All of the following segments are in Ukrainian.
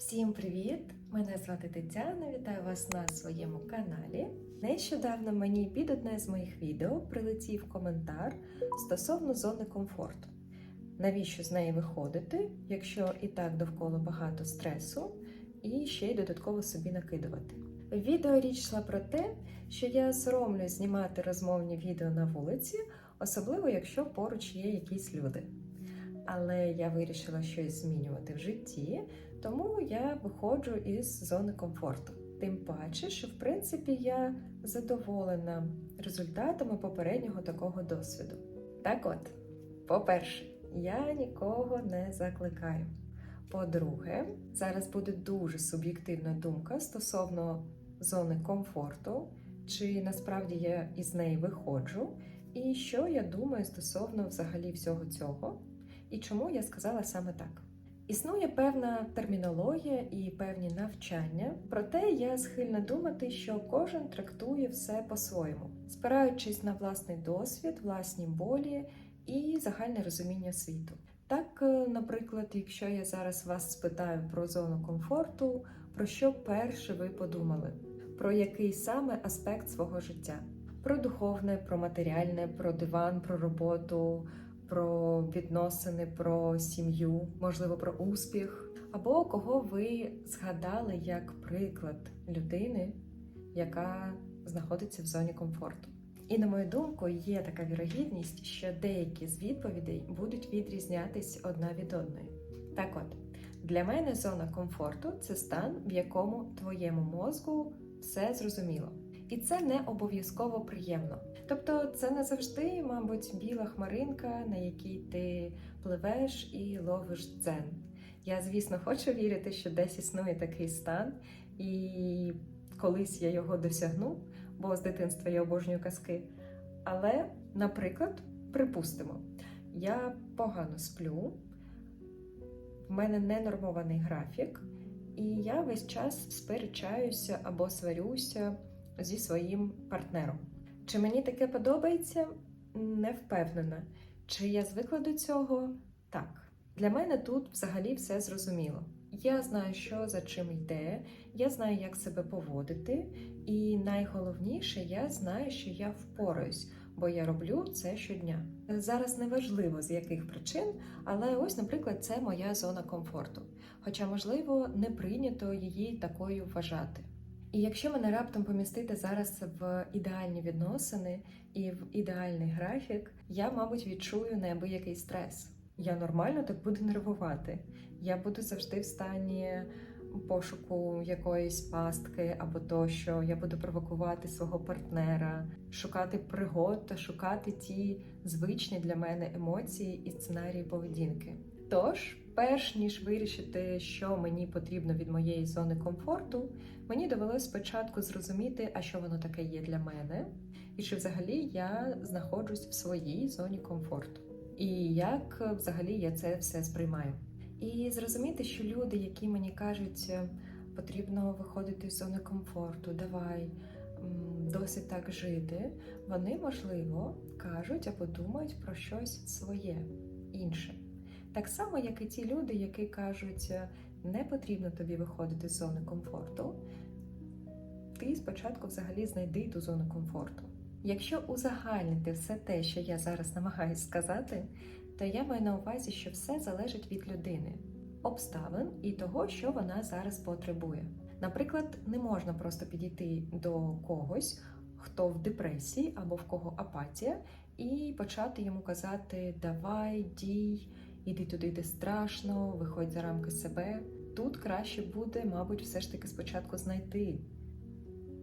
Всім привіт! Мене звати Тетяна. Вітаю вас на своєму каналі. Нещодавно мені під одне з моїх відео прилетів коментар стосовно зони комфорту. Навіщо з неї виходити, якщо і так довкола багато стресу, і ще й додатково собі накидувати? Відео річ йшла про те, що я соромлюсь знімати розмовні відео на вулиці, особливо якщо поруч є якісь люди. Але я вирішила щось змінювати в житті, тому я виходжу із зони комфорту. Тим паче, що в принципі я задоволена результатами попереднього такого досвіду. Так от, по-перше, я нікого не закликаю. По-друге, зараз буде дуже суб'єктивна думка стосовно зони комфорту, чи насправді я із неї виходжу, і що я думаю стосовно взагалі всього цього, і чому я сказала саме так. Існує певна термінологія і певні навчання, проте я схильна думати, що кожен трактує все по-своєму, спираючись на власний досвід, власні болі і загальне розуміння світу. Так, е, наприклад, якщо я зараз вас спитаю про зону комфорту, про що перше ви подумали? Про який саме аспект свого життя? Про духовне, про матеріальне, про диван, про роботу, про відносини, про сім'ю, можливо, про успіх, або кого ви згадали як приклад людини, яка знаходиться в зоні комфорту. І на мою думку, є така вірогідність, що деякі з відповідей будуть відрізнятись одна від одної. Так от, для мене зона комфорту це стан, в якому твоєму мозку все зрозуміло. І це не обов'язково приємно. Тобто, це не завжди, мабуть, біла хмаринка, на якій ти пливеш і ловиш дзен. Я, звісно, хочу вірити, що десь існує такий стан, і колись я його досягну, бо з дитинства я обожнюю казки. Але, наприклад, припустимо, я погано сплю, в мене ненормований графік, і я весь час сперечаюся або сварюся зі своїм партнером. Чи мені таке подобається? Не впевнена. Чи я звикла до цього? Так. Для мене тут взагалі все зрозуміло. Я знаю, що за чим йде, я знаю, як себе поводити, і найголовніше, я знаю, що я впораюсь, бо я роблю це щодня. Зараз не важливо з яких причин, але ось, наприклад, це моя зона комфорту. Хоча, можливо, не прийнято її такою вважати. І якщо мене раптом помістити зараз в ідеальні відносини і в ідеальний графік, я, мабуть, відчую неабиякий стрес. Я нормально так буду нервувати. Я буду завжди в стані пошуку якоїсь пастки або то, що я буду провокувати свого партнера, шукати пригод та шукати ті звичні для мене емоції і сценарії поведінки. Тож, перш ніж вирішити, що мені потрібно від моєї зони комфорту, мені довелося спочатку зрозуміти, а що воно таке є для мене, і чи взагалі я знаходжусь в своїй зоні комфорту, і як взагалі я це все сприймаю. І зрозуміти, що люди, які мені кажуть, потрібно виходити з зони комфорту, давай досить так жити, вони можливо кажуть або думають про щось своє інше. Так само, як і ті люди, які кажуть, не потрібно тобі виходити з зони комфорту, ти спочатку взагалі знайди ту зону комфорту. Якщо узагальнити все те, що я зараз намагаюся сказати, то я маю на увазі, що все залежить від людини, обставин і того, що вона зараз потребує. Наприклад, не можна просто підійти до когось, хто в депресії або в кого апатія, і почати йому казати Давай, дій іди туди, де страшно, виходь за рамки себе. Тут краще буде, мабуть, все ж таки спочатку знайти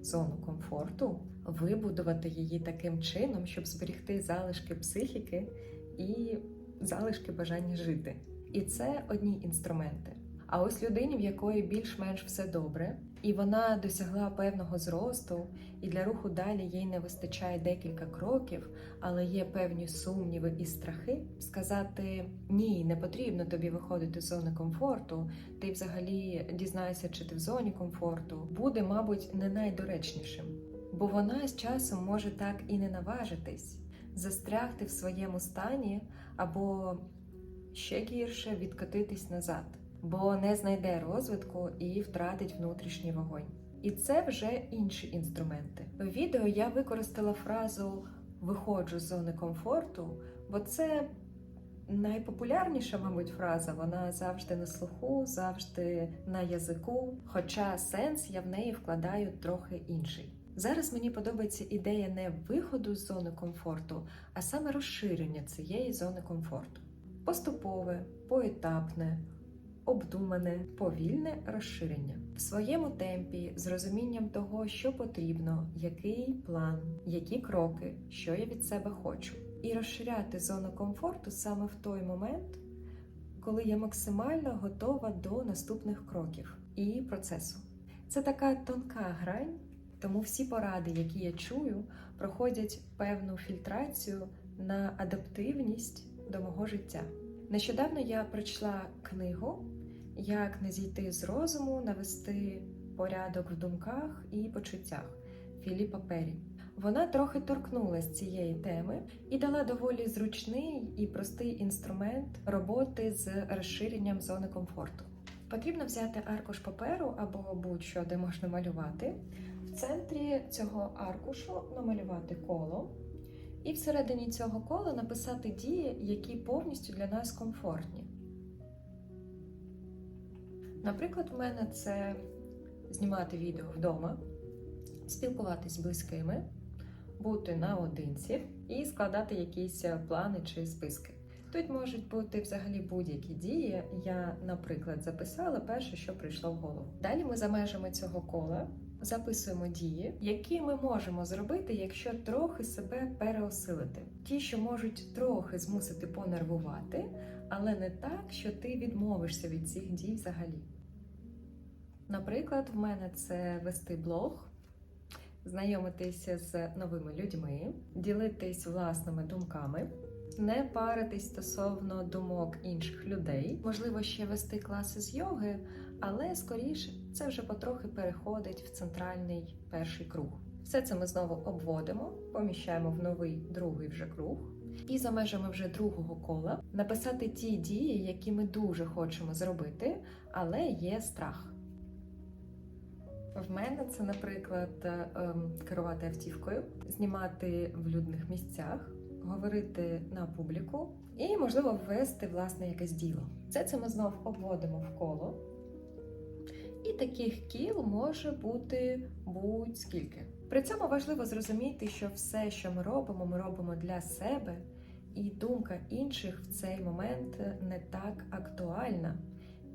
зону комфорту, вибудувати її таким чином, щоб зберігти залишки психіки і залишки бажання жити. І це одні інструменти. А ось людині, в якої більш-менш все добре, і вона досягла певного зросту, і для руху далі їй не вистачає декілька кроків, але є певні сумніви і страхи, сказати ні, не потрібно тобі виходити з зони комфорту, ти взагалі дізнаєшся, чи ти в зоні комфорту, буде, мабуть, не найдоречнішим, бо вона з часом може так і не наважитись, застрягти в своєму стані або ще гірше відкотитись назад. Бо не знайде розвитку і втратить внутрішній вогонь. І це вже інші інструменти. В відео я використала фразу виходжу з зони комфорту, бо це найпопулярніша, мабуть, фраза. Вона завжди на слуху, завжди на язику. Хоча сенс я в неї вкладаю трохи інший. Зараз мені подобається ідея не виходу з зони комфорту, а саме розширення цієї зони комфорту. Поступове, поетапне, обдумане, повільне розширення в своєму темпі, з розумінням того, що потрібно, який план, які кроки, що я від себе хочу, і розширяти зону комфорту саме в той момент, коли я максимально готова до наступних кроків і процесу. Це така тонка грань, тому всі поради, які я чую, проходять певну фільтрацію на адаптивність до мого життя. Нещодавно я прочитала книгу Як не зійти з розуму, навести порядок в думках і почуттях Філіпа Пері. Вона трохи торкнулася цієї теми і дала доволі зручний і простий інструмент роботи з розширенням зони комфорту. Потрібно взяти аркуш паперу або будь-що, де можна малювати. В центрі цього аркушу намалювати коло, і всередині цього кола написати дії, які повністю для нас комфортні. Наприклад, в мене це знімати відео вдома, спілкуватись з близькими, бути наодинці і складати якісь плани чи списки. Тут можуть бути взагалі будь-які дії. Я, наприклад, записала перше, що прийшло в голову. Далі ми за межами цього кола записуємо дії, які ми можемо зробити, якщо трохи себе переосилити. Ті, що можуть трохи змусити понервувати, але не так, що ти відмовишся від цих дій взагалі. Наприклад, в мене це вести блог, знайомитися з новими людьми, ділитись власними думками не паритись стосовно думок інших людей, можливо, ще вести класи з йоги, але скоріше це вже потрохи переходить в центральний перший круг. Все це ми знову обводимо, поміщаємо в новий другий вже круг. І за межами вже другого кола написати ті дії, які ми дуже хочемо зробити, але є страх. В мене це, наприклад, ем, керувати автівкою, знімати в людних місцях, говорити на публіку і, можливо, ввести власне якесь діло. Все це ми знов обводимо в коло. І таких кіл може бути будь-скільки. При цьому важливо зрозуміти, що все, що ми робимо, ми робимо для себе, і думка інших в цей момент не так актуальна.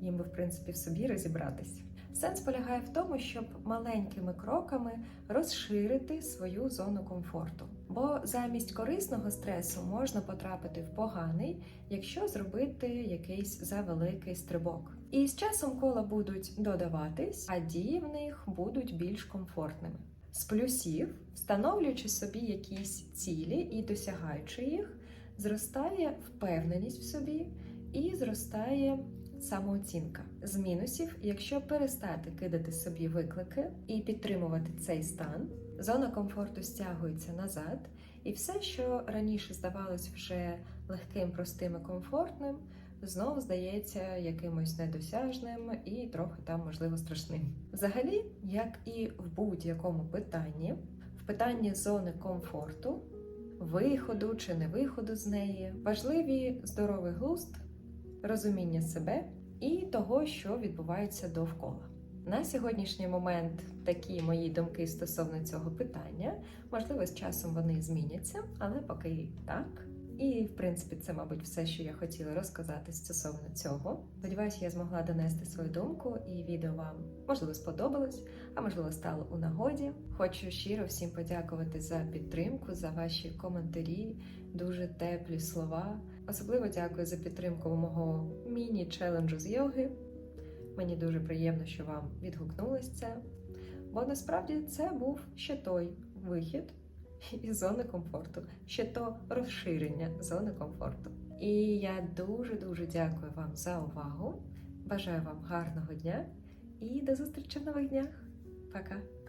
Їм би, в принципі, в собі розібратись. Сенс полягає в тому, щоб маленькими кроками розширити свою зону комфорту. Бо замість корисного стресу можна потрапити в поганий, якщо зробити якийсь завеликий стрибок. І з часом кола будуть додаватись, а дії в них будуть більш комфортними. З плюсів, встановлюючи собі якісь цілі і досягаючи їх, зростає впевненість в собі і зростає самооцінка. З мінусів, якщо перестати кидати собі виклики і підтримувати цей стан, зона комфорту стягується назад, і все, що раніше здавалось вже легким, простим і комфортним, знову здається якимось недосяжним і трохи там, можливо, страшним. Взагалі, як і в будь-якому питанні, в питанні зони комфорту, виходу чи не виходу з неї, важливі здоровий глузд розуміння себе і того, що відбувається довкола. На сьогоднішній момент такі мої думки стосовно цього питання. Можливо, з часом вони зміняться, але поки так. І, в принципі, це, мабуть, все, що я хотіла розказати стосовно цього. Сподіваюся, я змогла донести свою думку, і відео вам можливо сподобалось, а можливо стало у нагоді. Хочу щиро всім подякувати за підтримку, за ваші коментарі, дуже теплі слова. Особливо дякую за підтримку мого міні-челенджу з йоги. Мені дуже приємно, що вам відгукнулось це, бо насправді це був ще той вихід із зони комфорту, ще то розширення зони комфорту. І я дуже-дуже дякую вам за увагу. Бажаю вам гарного дня і до зустрічі в нових днях. Пока!